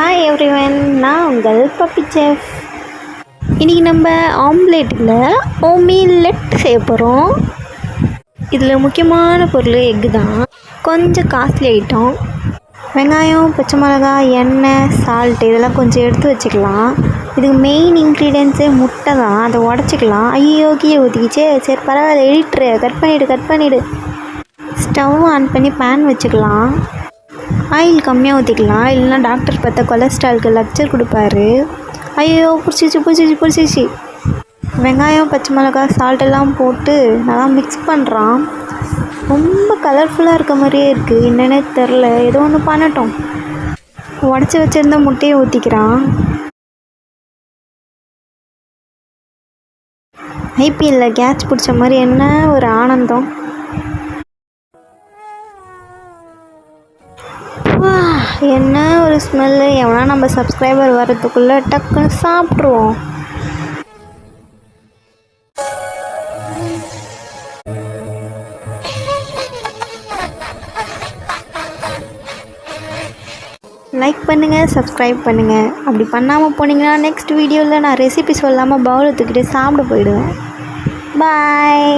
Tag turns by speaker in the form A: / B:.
A: Hi everyone நான் உங்கள் puppy chef இன்றைக்கி நம்ம ஆம்லேட்டில் ஓமிலெட் செய்ய போகிறோம் இதில் முக்கியமான பொருள் எக்கு தான். கொஞ்சம் காஸ்ட்லி ஐட்டம் வெங்காயம் பச்சை மிளகாய் எண்ணெய் சால்ட் இதெல்லாம் கொஞ்சம் எடுத்து வச்சுக்கலாம். இதுக்கு மெயின் இன்க்ரீடியன்ஸே முட்டை தான். அதை உடச்சிக்கலாம். ஐயோ கீழே ஊற்றிக்கிச்சே சரி பரவாயில்ல எடிட்ரு கட் பண்ணிவிடு கட் பண்ணிவிடு ஸ்டவ் ஆன் பண்ணி பேன் வச்சுக்கலாம். ஆயில் கம்மியாக ஊற்றிக்கலாம் இல்லைன்னா டாக்டர் பார்த்தா கொலஸ்ட்ரால்க்கு லெக்சர் கொடுப்பாரு. ஐயோ பிடிச்சிச்சு பிடிச்சிச்சு பிடிச்சிச்சு வெங்காயம் பச்சை மிளகாய் சால்ட் எல்லாம் போட்டு நல்லா மிக்ஸ் பண்ணுறான் ரொம்ப கலர்ஃபுல்லாக இருக்க மாதிரியே இருக்குது என்னன்னே தெரில ஏதோ ஒன்று பண்ணட்டும். உடச்சி வச்சுருந்த முட்டையை ஊற்றிக்கிறான் ஐபிஎல்லில் கேட்ச் பிடிச்ச மாதிரி என்ன ஒரு ஆனந்தம். என்ன ஒரு ஸ்மெல்லு எவனா நம்ம சப்ஸ்கிரைபர் வர்றதுக்குள்ளே டக்குன்னு சாப்பிட்ருவோம் லைக் பண்ணுங்கள் சப்ஸ்கிரைப் பண்ணுங்கள் அப்படி பண்ணாமல் போனீங்கன்னா நெக்ஸ்ட் வீடியோவில் நான் ரெசிபி சொல்லாமல் பவுல் தூக்கிட்டு சாப்பிட போயிடுவேன். பாய்